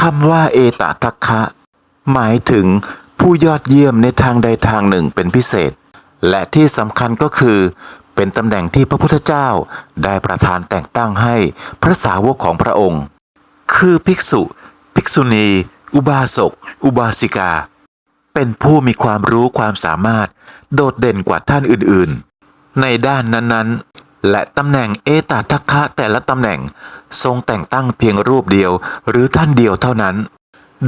คำว่าเอตทัคคะ หมายถึงผู้ยอดเยี่ยมในทางใดทางหนึ่งเป็นพิเศษ และที่สำคัญก็คือ เป็นตำแหน่งที่พระพุทธเจ้าได้ประทานแต่งตั้งให้พระสาวกของพระองค์ คือภิกษุ ภิกษุณี อุบาสก อุบาสิกา เป็นผู้มีความรู้ความสามารถโดดเด่นกว่าท่านอื่นๆ ในด้านนั้นๆ และตำแหน่งเอตทัคคะแต่ละตำแหน่งทรงแต่งตั้งเพียงรูปเดียวหรือท่านเดียวเท่านั้น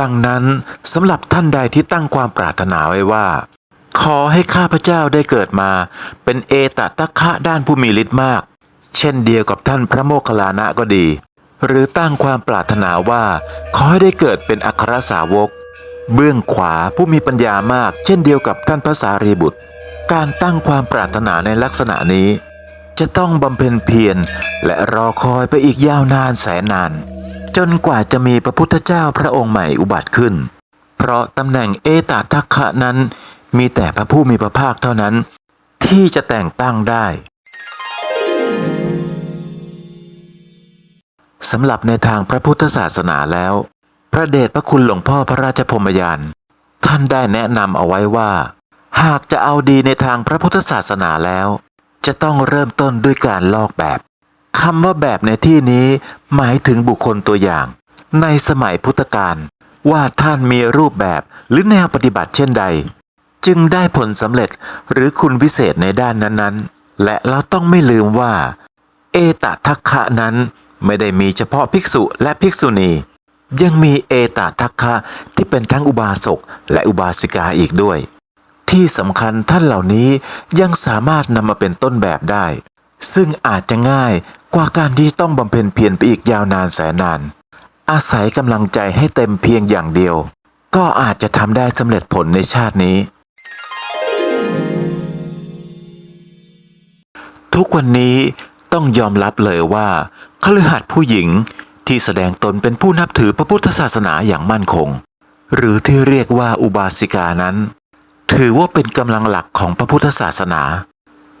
ดังนั้นสำหรับท่านใดที่ตั้งความปรารถนาไว้ว่า ขอให้ข้าพเจ้าได้เกิดมา เป็นเอตทัคคะด้านผู้มีฤทธิ์มาก เช่นเดียวกับท่านพระโมคคัลลานะก็ดี หรือตั้งความปรารถนาว่า ขอให้ได้เกิดเป็นอัครสาวก เบื้องขวาผู้มีปัญญามาก เช่นเดียวกับท่านพระสารีบุตร การตั้งความปรารถนาในลักษณะนี้ จะต้องบำเพ็ญเพียรและรอคอยไปอีกยาวนานแสนนาน จนกว่าจะมีพระพุทธเจ้าพระองค์ใหม่อุบัติขึ้น เพราะตำแหน่งเอตทัคคะนั้น มีแต่พระผู้มีพระภาคเท่านั้น ที่จะแต่งตั้งได้สำหรับในทางพระพุทธศาสนาแล้ว พระเดชพระคุณหลวงพ่อพระราชพมยานท่านได้แนะนำเอาไว้ว่า หากจะเอาดีในทางพระพุทธศาสนาแล้ว จะต้องเริ่มต้นด้วยการลอกแบบคำว่าแบบในที่นี้หมายถึงบุคคลตัวอย่าง ในสมัยพุทธกาลว่าท่านมีรูปแบบหรือแนวปฏิบัติเช่นใด จึงได้ผลสำเร็จหรือคุณวิเศษในด้านนั้นๆ และเราต้องไม่ลืมว่า เอตทัคคะนั้นไม่ได้มีเฉพาะภิกษุและภิกษุณี ยังมีเอตทัคคะที่เป็นทั้งอุบาสกและอุบาสิกาอีกด้วย ที่สำคัญท่านเหล่านี้ยังสามารถนำมาเป็นต้นแบบได้ ซึ่งอาจจะง่ายกว่าการที่ต้องบำเพ็ญเพียรไปอีกยาวนานแสนนาน อาศัยกำลังใจให้เต็มเพียงอย่างเดียว ก็อาจจะทำได้สำเร็จผลในชาตินี้ ทุกวันนี้ต้องยอมรับเลยว่าคฤหัสถ์ผู้หญิงที่แสดงตนเป็นผู้นับถือพระพุทธศาสนาอย่างมั่นคง หรือที่เรียกว่าอุบาสิกานั้น ถือว่าเป็นกำลังหลักของพระพุทธศาสนา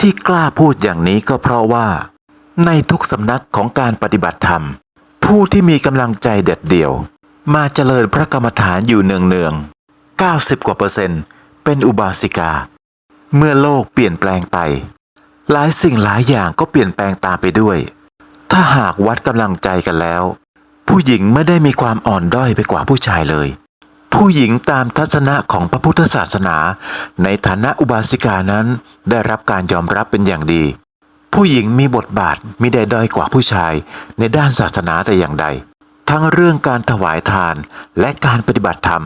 ที่กล้าพูดอย่างนี้ก็เพราะว่า ในทุกสำนักของการปฏิบัติธรรม ผู้ที่มีกำลังใจเด็ดเดี่ยว มาเจริญพระกรรมฐานอยู่เนืองๆ90 กว่าเปอร์เซ็นต์เป็นอุบาสิกา เมื่อโลกเปลี่ยนแปลงไป หลายสิ่งหลายอย่างก็เปลี่ยนแปลงตามไปด้วย ถ้าหากวัดกำลังใจกันแล้ว ผู้หญิงไม่ได้มีความอ่อนด้อยไปกว่าผู้ชายเลย ผู้หญิงตามทัศนะของพระพุทธศาสนา ในฐานะอุบาสิกานั้นได้รับการยอมรับเป็นอย่างดี ผู้หญิงมีบทบาทมิได้ด้อยกว่าผู้ชายในด้านศาสนาแต่อย่างใด ทั้งเรื่องการถวายทานและการปฏิบัติธรรม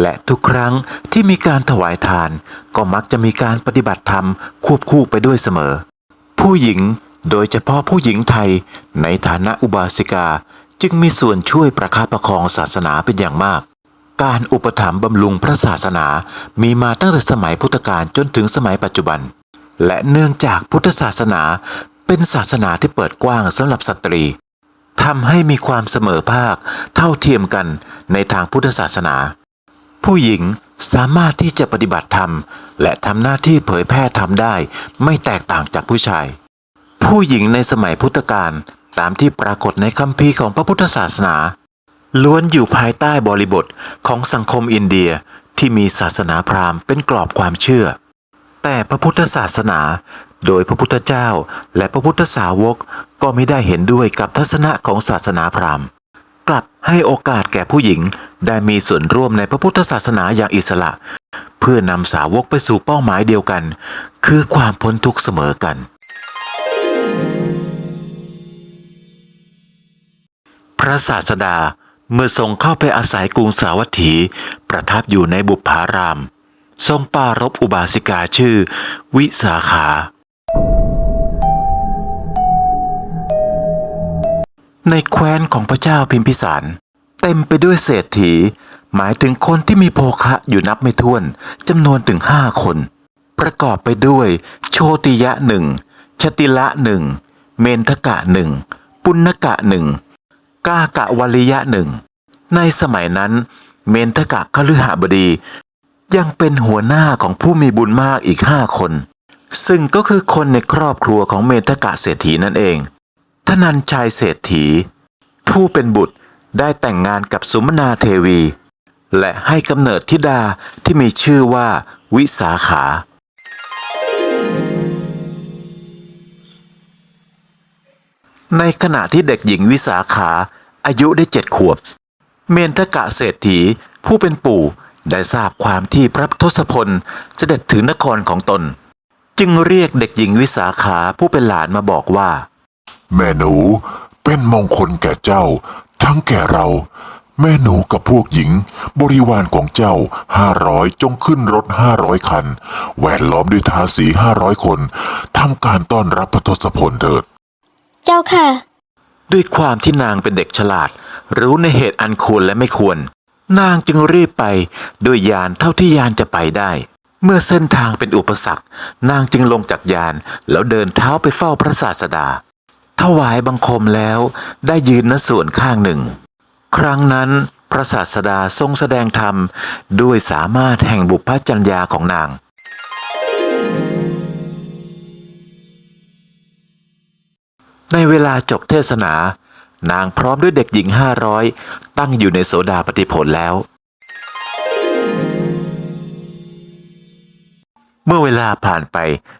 และทุกครั้งที่มีการถวายทานก็มักจะมีการปฏิบัติธรรมควบคู่ไปด้วยเสมอ ผู้หญิงโดยเฉพาะผู้หญิงไทยในฐานะอุบาสิกาจึงมีส่วนช่วยประคับประคองศาสนาเป็นอย่างมาก การอุปถัมภ์บำรุงพระศาสนา มีมาตั้งแต่สมัยพุทธกาลจนถึงสมัยปัจจุบัน และเนื่องจากพุทธศาสนาเป็นศาสนาที่เปิดกว้างสำหรับสตรีทำให้มีความเสมอภาคเท่าเทียมกันในทางพุทธศาสนา ผู้หญิงสามารถที่จะปฏิบัติธรรม และทำหน้าที่เผยแพร่ธรรมได้ไม่แตกต่างจากผู้ชาย ผู้หญิงในสมัยพุทธกาลตามที่ปรากฏในคัมภีร์ของพระพุทธศาสนา ล้วนอยู่ภายใต้บริบทของสังคมอินเดียที่มีศาสนาพราหมณ์เป็นกรอบความเชื่อ แต่พระพุทธศาสนา โดยพระพุทธเจ้าและพระพุทธสาวกก็ไม่ได้เห็นด้วยกับทัศนะของศาสนาพราหมณ์ กลับให้โอกาสแก่ผู้หญิงได้มีส่วนร่วมในพระพุทธศาสนาอย่างอิสระ เพื่อนำสาวกไปสู่เป้าหมายเดียวกัน คือความพ้นทุกข์เสมอกันพระศาสดา เมื่อทรงเข้าไปอาศัยกรุงสาวัตถี ประทับอยู่ในบุปผาราม ทรงปารบอุบาสิกาชื่อ วิสาขา ในแคว้นของพระเจ้าพิมพิสาร เต็มไปด้วยเศรษฐี หมายถึงคนที่มีโภคะอยู่นับไม่ถ้วนจำนวนถึงห้าคน ประกอบไปด้วย โชติยะหนึ่งชติละหนึ่งเมนทกะหนึ่งปุณกะหนึ่ง กากะวลิยะหนึ่ง ในสมัยนั้น เมนทกะคฤหบดี ยังเป็นหัวหน้าของผู้มีบุญมากอีกห้าคน ซึ่งก็คือคนในครอบครัวของเมนทกะเศรษฐีนั่นเองทนันชัยเศรษฐี ผู้เป็นบุตรได้แต่งงานกับสุมนาเทวี และให้กำเนิดธิดาที่มีชื่อว่าวิสาขา ในขณะที่เด็กหญิงวิสาขา อายุได้เจ็ดขวบ เมนทกะเศรษฐี ผู้เป็นปู่ได้ทราบความที่พระทศพลเสด็จถึงนครของตน จึงเรียกเด็กหญิงวิสาขาผู้เป็นหลานมาบอกว่า แม่หนูเป็นมงคลแก่เจ้า ทั้งแก่เรา แม่หนูกับพวกหญิง บริวารของเจ้าห้าร้อยจงขึ้นรถห้าร้อยคันแวดล้อมด้วยทาสีห้าร้อยคนทำการต้อนรับพระทศพลเถิด เจ้าค่ะ ด้วยความที่นางเป็นเด็กฉลาด รู้ในเหตุอันควรและไม่ควร นางจึงรีบไปด้วยยานเท่าที่ยานจะไปได้ เมื่อเส้นทางเป็นอุปสรรค นางจึงลงจากยาน แล้วเดินเท้าไปเฝ้าพระศาสดา ถวายบังคมแล้วได้ยืนณส่วนข้างหนึ่ง ครั้งนั้นพระศาสดาทรงแสดงธรรมด้วยสามารถแห่งบุพจัญญาของนาง ในเวลาจบเทศนา นางพร้อมด้วยเด็กหญิงห้าร้อยตั้งอยู่ในโสดาปฏิผลแล้ว เมื่อเวลาผ่านไป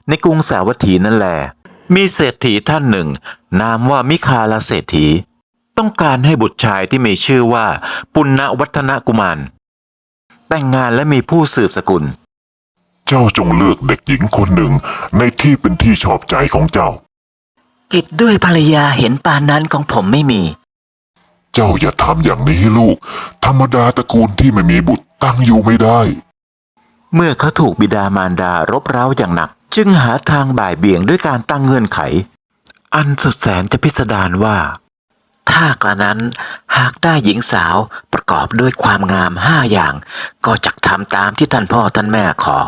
ในกรุงสาวัตถีนั่นแหละมีเศรษฐีท่านหนึ่ง นามว่ามิคาลาเศรษฐี ต้องการให้บุตรชายที่มีชื่อว่า ปุณณวัฒนกุมาร แต่งงานและมีผู้สืบสกุล เจ้าจงเลือกเด็กหญิงคนหนึ่งในที่เป็นที่ชอบใจของเจ้า กิจด้วยภรรยาเห็นปานนั้นของผมไม่มี เจ้าอย่าทำอย่างนี้ลูก ธรรมดาตระกูลที่ไม่มีบุตรตั้งอยู่ไม่ได้ เมื่อเขาถูกบิดามารดารบเร้าอย่างหนัก จึงหาทางบ่ายเบี่ยงด้วยการตั้งเงื่อนไข อันสุดแสนจะพิสดารว่า ถ้ากระนั้นหากได้หญิงสาวประกอบด้วยความงามห้าอย่าง ก็จะทำตามที่ท่านพ่อท่านแม่ขอ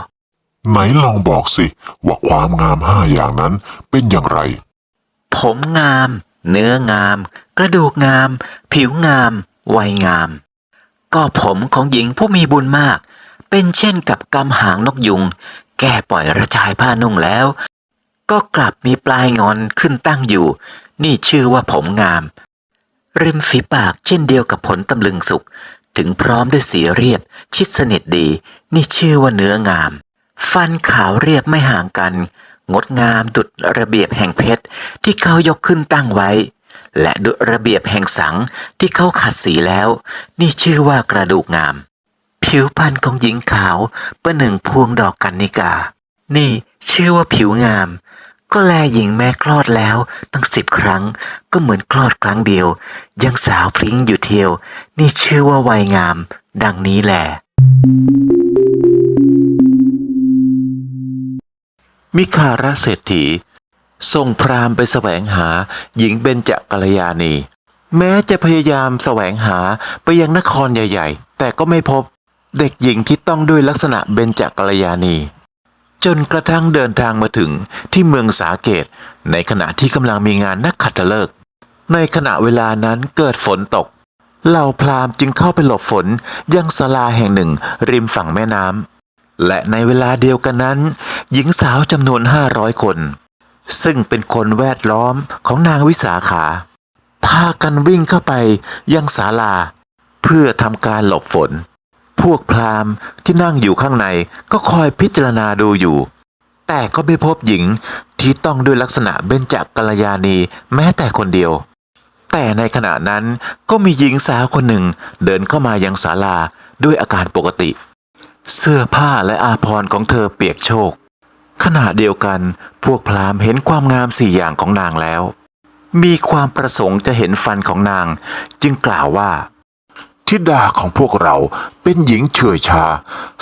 ไหนลองบอกสิ ว่าความงามห้าอย่างนั้นเป็นอย่างไร ผมงาม เนื้องาม กระดูกงาม ผิวงาม วัยงาม ก็ผมของหญิงผู้มีบุญมาก เป็นเช่นกับกำหางนกยุง แก่ปล่อยระจายผ้านุ่งแล้ว ก็กลับมีปลายงอนขึ้นตั้งอยู่ นี่ชื่อว่าผมงาม ริมฝีปากเช่นเดียวกับผลตำลึงสุกถึงพร้อมด้วยสีเรียบ ชิดสนิทดี นี่ชื่อว่าเนื้องาม ฟันขาวเรียบไม่ห่างกัน งดงามดุดระเบียบแห่งเพชรที่เขายกขึ้นตั้งไว้ และดุดระเบียบแห่งสังที่เขาขัดสีแล้ว นี่ชื่อว่ากระดูกงาม ผิวพรรณของหญิงขาวประหนึ่งพวงดอกกันนิกา นี่ชื่อว่าผิวงาม ก็แลหญิงแม้คลอดแล้วตั้งสิบครั้ง ก็เหมือนคลอดครั้งเดียว ยังสาวพลิ้งอยู่เทียว นี่ชื่อว่าวัยงาม ดังนี้แหละ มิคาราเศรษฐีส่งพราหมณ์ไปแสวงหาหญิงเบญจกัลยาณี แม้จะพยายามแสวงหาไปยังนครใหญ่ ๆ แต่ก็ไม่พบเด็กหญิงที่ต้องด้วยลักษณะเบญจกัลยาณี จนกระทั่งเดินทางมาถึงที่เมืองสาเกต ในขณะที่กำลังมีงานนักขัตฤกษ์ในขณะเวลานั้นเกิดฝนตก เหล่าพราหมณ์จึงเข้าไปหลบฝนยังศาลาแห่งหนึ่งริมฝั่งแม่น้ำ และในเวลาเดียวกันนั้น หญิงสาวจำนวนห้าร้อยคน ซึ่งเป็นคนแวดล้อมของนางวิสาขา พากันวิ่งเข้าไปยังศาลา เพื่อทำการหลบฝน พวกพราหมณ์ที่นั่งอยู่ข้างในก็คอยพิจารณาดูอยู่ แต่ก็ไม่พบหญิงที่ต้องด้วยลักษณะเบญจกัลยาณีแม้แต่คนเดียว แต่ในขณะนั้นก็มีหญิงสาวคนหนึ่งเดินเข้ามายังศาลาด้วยอาการปกติ เสื้อผ้าและอาภรณ์ของเธอเปียกโชก ขณะเดียวกันพวกพราหมณ์เห็นความงามสี่อย่างของนางแล้ว มีความประสงค์จะเห็นฟันของนาง จึงกล่าวว่าทิดาของพวกเราเป็นหญิงเฉอยชา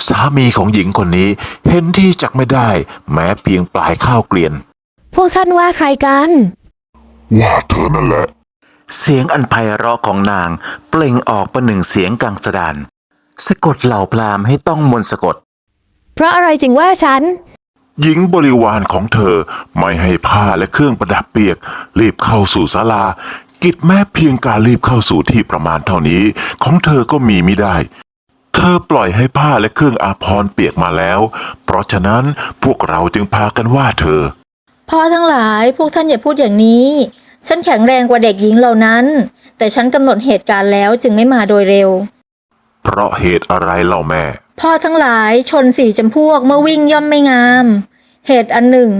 สามีของหญิงคนนี้เห็นที่จักไม่ได้ แม้เพียงปลายข้าวเกลียน พวกท่านว่าใครกัน ว่าเธอนั่นแหละ เสียงอันไพเราะของนางเปล่งออกประหนึ่งเสียงกังสดาน สะกดเหล่าพราหมณ์ให้ต้องมนต์สะกด เพราะอะไรจึงว่าฉัน หญิงบริวารของเธอไม่ให้ผ้าและเครื่องประดับเปียก รีบเข้าสู่ศาลา กิจแม้เพียงการรีบเข้าสู่ที่ประมาณเท่านี้ ของเธอก็มีไม่ได้ เธอปล่อยให้ผ้าและเครื่องอาภรณ์เปียกมาแล้ว เพราะฉะนั้นพวกเราจึงพากันว่าเธอ พ่อทั้งหลายพวกท่านอย่าพูดอย่างนี้ ฉันแข็งแรงกว่าเด็กหญิงเหล่านั้น แต่ฉันกำหนดเหตุการณ์แล้วจึงไม่มาโดยเร็ว เพราะเหตุอะไรเล่าแม่ พ่อทั้งหลายชนสี่จำพวกเมื่อวิ่งย่อมไม่งาม เหตุอันหนึ่ง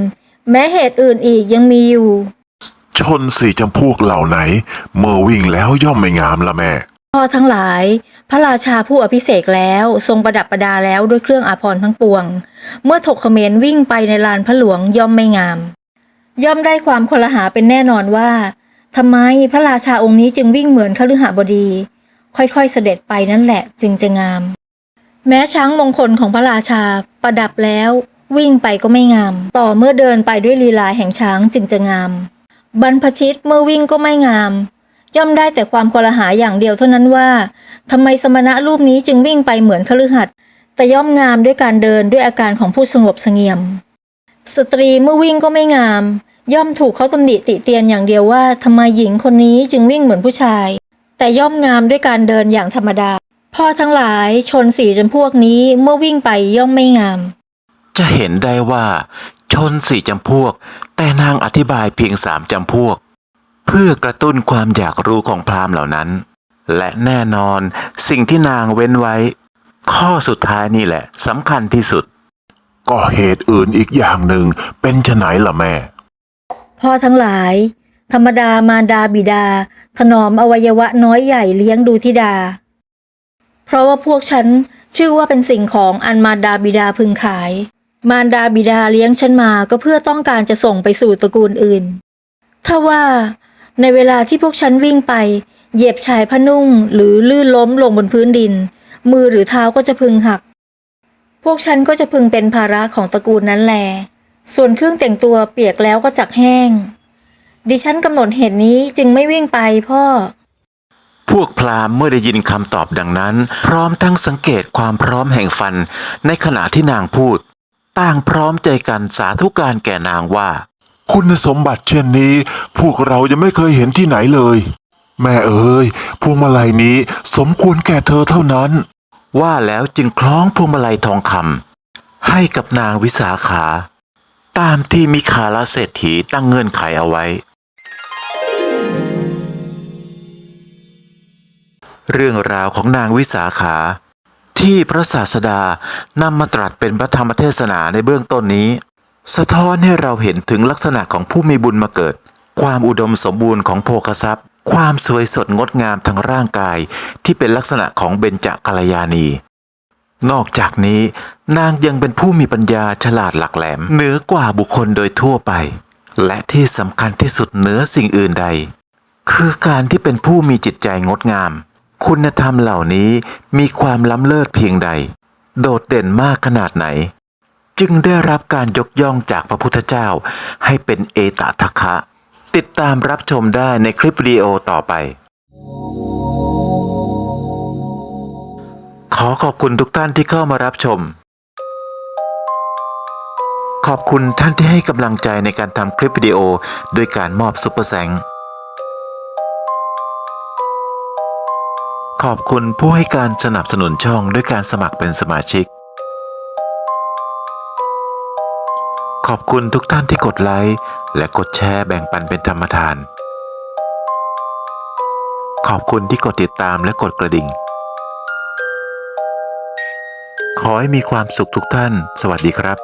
แม้เหตุอื่นอีกยังมีอยู่ ชนสี่จำพวกเหล่าไหน เมื่อวิ่งแล้วย่อมไม่งามละแม่ พ่อทั้งหลาย พระราชาผู้อภิเษกแล้วทรงประดับประดาแล้วด้วยเครื่องอาภรณ์ทั้งปวง เมื่อถกเขมรวิ่งไปในลานพระหลวงย่อมไม่งาม ย่อมได้ความคนละหาเป็นแน่นอนว่าทำไมพระราชาองค์นี้จึงวิ่งเหมือนคฤหบดี ค่อยๆเสด็จไปนั่นแหละจึงจะงาม แม้ช้างมงคลของพระราชาประดับแล้ววิ่งไปก็ไม่งาม ต่อเมื่อเดินไปด้วยลีลาแห่งช้างจึงจะงาม บรรพชิตเมื่อวิ่งก็ไม่งาม ย่อมได้แต่ความกลหาอย่างเดียวเท่านั้นว่าทำไมสมณะรูปนี้จึงวิ่งไปเหมือนคฤหัสถ์แต่ย่อมงามด้วยการเดินด้วยอาการของผู้สงบเสงี่ยม สตรีเมื่อวิ่งก็ไม่งาม ย่อมถูกเขาตำหนิติเตียนอย่างเดียวว่าทำไมหญิงคนนี้จึงวิ่งเหมือนผู้ชาย แต่ย่อมงามด้วยการเดินอย่างธรรมดาพ่อทั้งหลายชนสี่จำพวกนี้เมื่อวิ่งไปย่อมไม่งาม จะเห็นได้ว่า ชนสี่จำพวก แต่นางอธิบายเพียงสามจำพวก เพื่อกระตุ้นความอยากรู้ของพราหมณ์เหล่านั้น และแน่นอนสิ่งที่นางเว้นไว้ ข้อสุดท้ายนี่แหละสำคัญที่สุด ก็เหตุอื่นอีกอย่างหนึ่งเป็นไฉนล่ะแม่ พ่อทั้งหลาย ธรรมดามารดาบิดา ถนอมอวัยวะน้อยใหญ่เลี้ยงดูธิดา เพราะว่าพวกฉันชื่อว่าเป็นสิ่งของอันมารดาบิดาพึงขาย มารดาบิดาเลี้ยงฉันมาก็เพื่อต้องการจะส่งไปสู่ตระกูลอื่นถ้าว่าในเวลาที่พวกฉันวิ่งไป เหยียบชายผ้านุ่งหรือลื่นล้มลงบนพื้นดิน มือหรือเท้าก็จะพึงหัก พวกฉันก็จะพึงเป็นภาระของตระกูลนั้นแล ส่วนเครื่องแต่งตัวเปียกแล้วก็จักแห้ง ดิฉันกำหนดเหตุนี้จึงไม่วิ่งไปพ่อ พวกพราหมณ์เมื่อได้ยินคำตอบดังนั้น พร้อมทั้งสังเกตความพร้อมแห่งฟันในขณะที่นางพูด ต่างพร้อมใจกันสาธุการแก่นางว่า คุณสมบัติเช่นนี้ พวกเรายังไม่เคยเห็นที่ไหนเลย แม่เอ๋ยพวงมาลัยนี้สมควรแก่เธอเท่านั้น ว่าแล้วจึงคล้องพวงมาลัยทองคำให้กับนางวิสาขา ตามที่มิคาลเศรษฐีตั้งเงื่อนไขเอาไว้ เรื่องราวของนางวิสาขา ที่พระศาสดานำมาตรัสเป็นพระธรรมเทศนาในเบื้องต้นนี้ สะท้อนให้เราเห็นถึงลักษณะของผู้มีบุญมาเกิด ความอุดมสมบูรณ์ของโภคทรัพย์ ความสวยสดงดงามทางร่างกาย ที่เป็นลักษณะของเบญจกัลยาณีนอกจากนี้นางยังเป็นผู้มีปัญญาฉลาดหลักแหลม เหนือกว่าบุคคลโดยทั่วไป และที่สำคัญที่สุดเหนือสิ่งอื่นใด คือการที่เป็นผู้มีจิตใจงดงาม คุณธรรมเหล่านี้มีความล้ำเลิศเพียงใด โดดเด่นมากขนาดไหน จึงได้รับการยกย่องจากพระพุทธเจ้า ให้เป็นเอตทัคคะ ติดตามรับชมได้ในคลิปวิดีโอต่อไป ขอขอบคุณทุกท่านที่เข้ามารับชม ขอบคุณท่านที่ให้กำลังใจในการทำคลิปวิดีโอด้วยการมอบซุปเปอร์แซง ขอบคุณผู้ให้การสนับสนุนช่องด้วยการสมัครเป็นสมาชิก ขอบคุณทุกท่านที่กดไลค์และกดแชร์แบ่งปันเป็นธรรมทาน ขอบคุณที่กดติดตามและกดกระดิ่ง ขอให้มีความสุขทุกท่าน สวัสดีครับ